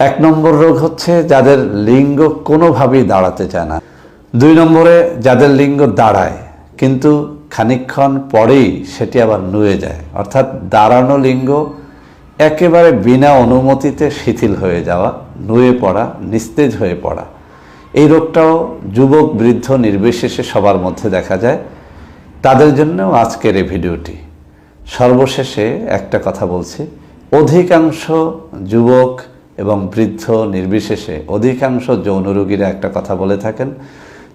এক নম্বর রোগ হচ্ছে যাদের লিঙ্গ কোনোভাবেই দাঁড়াতে চায় না। দুই নম্বরে যাদের লিঙ্গ দাঁড়ায়, কিন্তু খানিকক্ষণ পরেই সেটি আবার নুয়ে যায়। অর্থাৎ দাঁড়ানো লিঙ্গ একেবারে বিনা অনুমতিতে শিথিল হয়ে যাওয়া, নুয়ে পড়া, নিস্তেজ হয়ে পড়া। এই রোগটাও যুবক, বৃদ্ধ, নির্বিশেষে সবার মধ্যে দেখা যায়। তাদের জন্যও আজকের এই ভিডিওটি। সর্বশেষে একটা কথা বলছি। অধিকাংশ যুবক এবং বৃদ্ধ নির্বিশেষে অধিকাংশ যৌন রোগীরা একটা কথা বলে থাকেন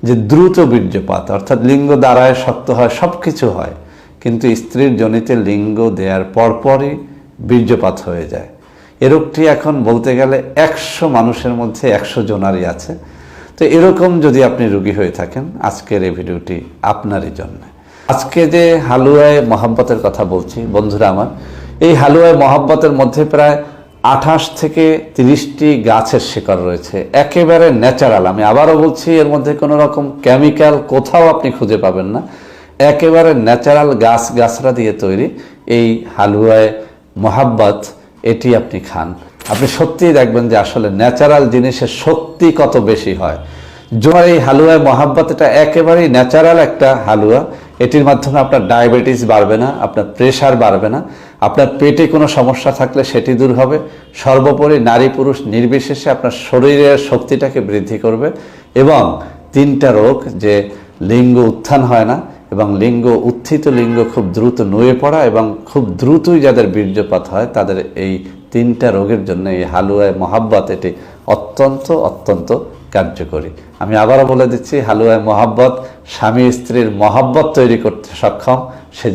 যে দ্রুত বীর্যপাত, অর্থাৎ লিঙ্গ দ্বারায় শক্ত হয় সব কিছু হয়, কিন্তু স্ত্রীর জনিতে লিঙ্গ দেওয়ার পরপরই বীর্যপাত হয়ে যায়। এ রোগটি এখন বলতে গেলে একশো মানুষের মধ্যে একশো জনারই আছে। তো এরকম যদি আপনি রুগী হয়ে থাকেন, আজকের এই ভিডিওটি আপনারই জন্য। আজকে যে হালুয়ায় মহাব্বতের কথা বলছি, বন্ধুরা আমার, এই হালুয়ায় মহাব্বতের মধ্যে প্রায় আঠাশ থেকে তিরিশটি গাছের শিকড় রয়েছে। একেবারে ন্যাচারাল আমি আবারও বলছি, এর মধ্যে কোনো রকম কেমিক্যাল কোথাও আপনি খুঁজে পাবেন না। একেবারে ন্যাচারাল গাছ, গাছরা দিয়ে তৈরি এই হালুয়ায় মহাব্বত, এটি আপনি খান। আপনি সত্যিই দেখবেন যে আসলে ন্যাচারাল জিনিসের শক্তি কত বেশি হয়। জোয়ার এই হালুয়ায় মহাব্বত, এটা একেবারেই ন্যাচারাল একটা হালুয়া। এটির মাধ্যমে আপনার ডায়াবেটিস বাড়বে না, আপনার প্রেশার বাড়বে না, আপনার পেটে কোনো সমস্যা থাকলে সেটি দূর হবে। সর্বোপরি নারী পুরুষ নির্বিশেষে আপনার শরীরের শক্তিটাকে বৃদ্ধি করবে এবং তিনটা রোগ যে লিঙ্গ উত্থান হয় না এবং লিঙ্গ উত্থিত লিঙ্গ খুব দ্রুত নুয়ে পড়া এবং খুব দ্রুতই যাদের বীর্যপাত হয়, তাদের এই তিনটা রোগের জন্য এই হালুয়ায় মহাব্বত এটি অত্যন্ত অত্যন্ত কার্যকরী। আমি আবারও বলে দিচ্ছি হালুয়ায় মহাব্বত স্বামী স্ত্রীর মহাব্বত তৈরি করতে সক্ষম। সে